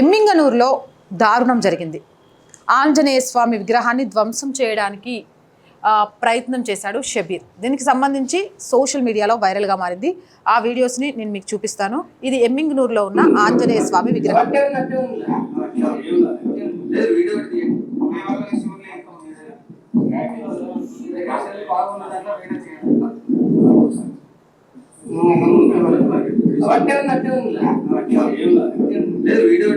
ఎమ్మింగనూరులో దారుణం జరిగింది. ఆంజనేయ స్వామి విగ్రహాన్ని ధ్వంసం చేయడానికి ప్రయత్నం చేశాడు షబీర్. దీనికి సంబంధించి సోషల్ మీడియాలో వైరల్గా మారింది. ఆ వీడియోస్ని నేను మీకు చూపిస్తాను. ఇది ఎమ్మింగనూరులో ఉన్న ఆంజనేయ స్వామి విగ్రహం. లేదు వీడియో.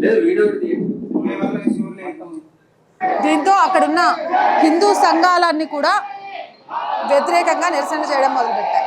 లేదు వీడియో. దీంతో అక్కడున్న హిందూ సంఘాలన్నీ కూడా వ్యతిరేకంగా నిరసన చేయడం మొదలుపెట్టాయి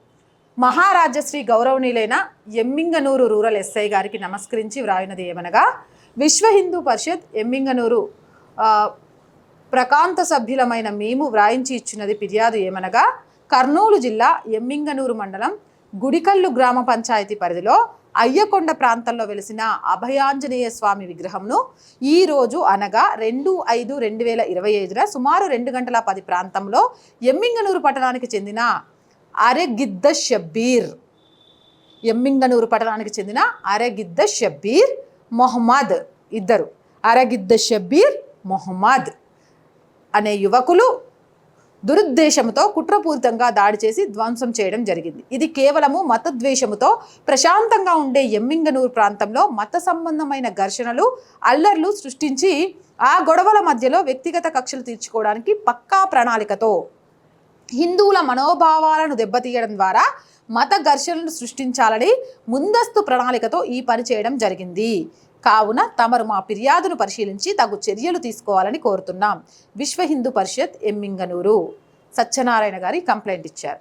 మహారాజశ్రీ గౌరవనీయులైన ఎమ్మింగనూరు రూరల్ ఎస్ఐ గారికి నమస్కరించి వ్రాయినది ఏమనగా విశ్వ హిందూ పరిషత్ ఎమ్మింగనూరు ప్రకాంత సభ్యులమైన మేము వ్రాయించి ఇచ్చినది ఫిర్యాదు ఏమనగా కర్నూలు జిల్లా ఎమ్మింగనూరు మండలం గుడికల్లు గ్రామ పంచాయతీ పరిధిలో అయ్యకొండ ప్రాంతంలో వెలిసిన అభయాంజనేయ స్వామి విగ్రహంను ఈ రోజు అనగా రెండు ఐదు రెండు వేల ఇరవై ఐదున సుమారు రెండు గంటల పది ప్రాంతంలో ఎమ్మింగనూరు పట్టణానికి చెందిన అరెగిద్ద షబ్బీర్ ఎమ్మింగనూరు పట్టణానికి చెందిన అరగిద్ద షబ్బీర్ మొహమ్మద్ ఇద్దరు. అరగిద్ద షబ్బీర్ మొహమ్మద్ అనే యువకులు దురుద్దేశంతో కుట్రపూరితంగా దాడి చేసి ధ్వంసం చేయడం జరిగింది. ఇది కేవలము మతద్వేషముతో ప్రశాంతంగా ఉండే ఎమ్మింగనూరు ప్రాంతంలో మత సంబంధమైన ఘర్షణలు అల్లర్లు సృష్టించి ఆ గొడవల మధ్యలో వ్యక్తిగత కక్షలు తీర్చుకోవడానికి పక్కా ప్రణాళికతో హిందువుల మనోభావాలను దెబ్బతీయడం ద్వారా మత ఘర్షణను సృష్టించాలని ముందస్తు ప్రణాళికతో ఈ పని చేయడం జరిగింది. కావున తమరు మా ఫిర్యాదును పరిశీలించి తగు చర్యలు తీసుకోవాలని కోరుతున్నాం. విశ్వ హిందూ పరిషత్ ఎమ్మింగనూరు. సత్యనారాయణ గారి కంప్లైంట్ ఇచ్చారు.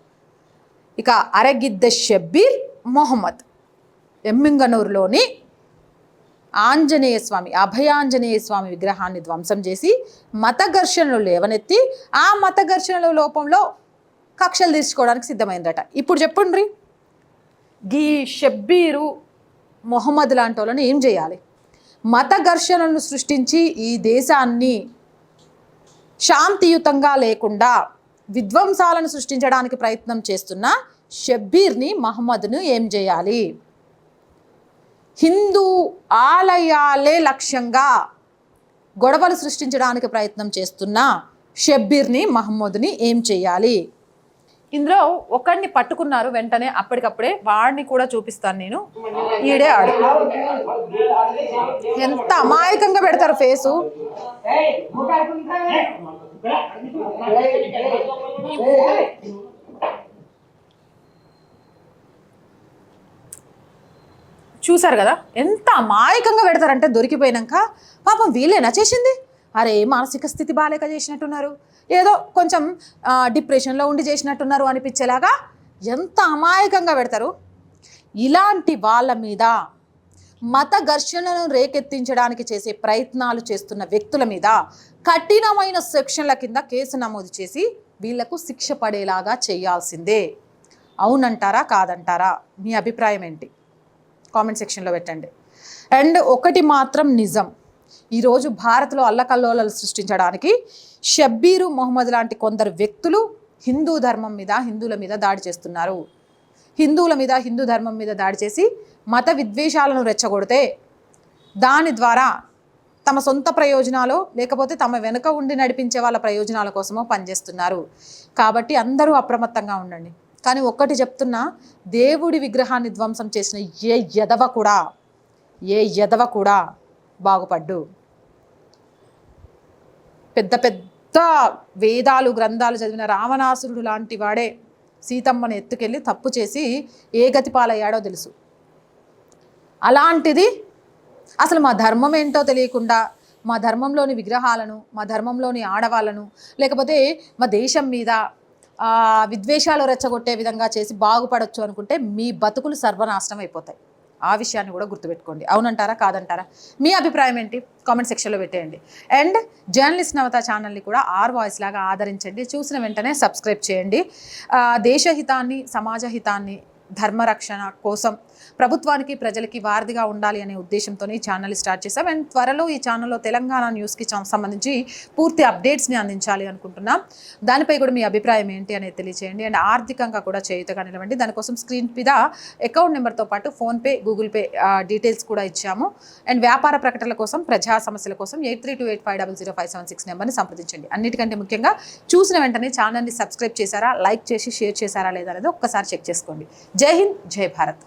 ఇక అరగిద్ద షబ్బీర్ మొహమ్మద్. ఎమ్మింగనూరులోని ఆంజనేయ స్వామి అభయాంజనేయ స్వామి విగ్రహాన్ని ధ్వంసం చేసి మత ఘర్షణలు లేవనెత్తి ఆ మత ఘర్షణల లోపంలో కక్షలు తీర్చుకోవడానికి సిద్ధమైందట. ఇప్పుడు చెప్పుండ్రి గీ షబ్బీరు మొహమ్మద్ లాంటి వాళ్ళని ఏం చేయాలి? మత ఘర్షణలను సృష్టించి ఈ దేశాన్ని శాంతియుతంగా లేకుండా విధ్వంసాలను సృష్టించడానికి ప్రయత్నం చేస్తున్న షబ్బీర్ని మహమ్మద్ను ఏం చేయాలి? హిందూ ఆలయాలే లక్ష్యంగా గొడవలు సృష్టించడానికి ప్రయత్నం చేస్తున్న షబ్బీర్ని మహమ్మద్ని ఏం చేయాలి? ఇందులో ఒకడిని పట్టుకున్నారు వెంటనే అప్పటికప్పుడే వాడిని కూడా చూపిస్తాను నేను. ఈడే ఆడు. ఎంత అమాయకంగా పెడతారు ఫేసు. చూశారు కదా? ఎంత అమాయకంగా పెడతారంటే దొరికిపోయినాక పాపం వీళ్ళేనా చేసింది? అరే మానసిక స్థితి బాలేక చేసినట్టున్నారు. ఏదో కొంచెం డిప్రెషన్లో ఉండి చేసినట్టున్నారు అనిపించేలాగా ఎంత అమాయకంగా పెడతారు? ఇలాంటి వాళ్ళ మీద మత ఘర్షణలను రేకెత్తించడానికి చేసే ప్రయత్నాలు చేస్తున్న వ్యక్తుల మీద కఠినమైన సెక్షన్ల కింద కేసు నమోదు చేసి వీళ్ళకు శిక్ష పడేలాగా చేయాల్సిందే. అవునంటారా కాదంటారా? మీ అభిప్రాయం ఏంటి? కామెంట్ సెక్షన్లో పెట్టండి. అండ్ ఒకటి మాత్రం నిజం. ఈరోజు భారత్లో అల్లకల్లోలాలు సృష్టించడానికి షబ్బీరు మొహమ్మద్ లాంటి కొందరు వ్యక్తులు హిందూ ధర్మం మీద హిందువుల మీద దాడి చేస్తున్నారు. హిందువుల మీద హిందూ ధర్మం మీద దాడి చేసి మత విద్వేషాలను రెచ్చగొడితే దాని ద్వారా తమ సొంత ప్రయోజనాలు లేకపోతే తమ వెనుక ఉండి నడిపించే వాళ్ళ ప్రయోజనాల కోసమో పనిచేస్తున్నారు. కాబట్టి అందరూ అప్రమత్తంగా ఉండండి. కానీ ఒక్కటి చెప్తున్నా దేవుడి విగ్రహాన్ని ధ్వంసం చేసిన ఏ యదవ కూడా ఏ యదవ కూడా బాగుపడ్డు. పెద్ద పెద్ద వేదాలు గ్రంథాలు చదివిన రావణాసురుడు లాంటి వాడే సీతమ్మని ఎత్తుకెళ్ళి తప్పు చేసి ఏ గతి పాలయ్యాడో తెలుసు. అలాంటిది అసలు మా ధర్మం ఏంటో తెలియకుండా మా ధర్మంలోని విగ్రహాలను మా ధర్మంలోని ఆడవాళ్ళను లేకపోతే మా దేశం మీద విద్వేషాలు రెచ్చగొట్టే విధంగా చేసి బాగుపడొచ్చు అనుకుంటే మీ బతుకులు సర్వనాశనం అయిపోతాయి. ఆ విషయాన్ని కూడా గుర్తుపెట్టుకోండి. అవునంటారా? కాదంటారా? మీ అభిప్రాయం ఏంటి? కామెంట్ సెక్షన్లో పెట్టేయండి. అండ్ జర్నలిస్ట్ నవత ఛానల్ని కూడా ఆర్ వాయిస్ లాగా ఆదరించండి. చూసిన వెంటనే సబ్స్క్రైబ్ చేయండి. దేశహితాన్ని సమాజ హితాన్ని ధర్మరక్షణ కోసం ప్రభుత్వానికి ప్రజలకి వారధిగా ఉండాలి అనే ఉద్దేశంతో ఈ ఛానల్ స్టార్ట్ చేశాం. అండ్ త్వరలో ఈ ఛానల్లో తెలంగాణ న్యూస్కి సంబంధించి పూర్తి అప్డేట్స్ని అందించాలి అనుకుంటున్నాం. దానిపై కూడా మీ అభిప్రాయం ఏంటి అనేది తెలియజేయండి అండ్ ఆర్థికంగా కూడా చేయుతగా నిలవండి. దానికోసం స్క్రీన్ మీద అకౌంట్ నెంబర్తో పాటు ఫోన్పే గూగుల్ పే డీటెయిల్స్ కూడా ఇచ్చాము. అండ్ వ్యాపార ప్రకటనల కోసం ప్రజా సమస్యల కోసం eight three two eight five double zero five seven six నెంబర్ని సంప్రదించండి. అన్నిటికంటే ముఖ్యంగా చూసిన వెంటనే ఛానల్ని సబ్స్క్రైబ్ చేశారా లైక్ చేసి షేర్ చేశారా లేదా అనేది ఒక్కసారి చెక్ చేసుకోండి. జై హింద్ జై భారత్.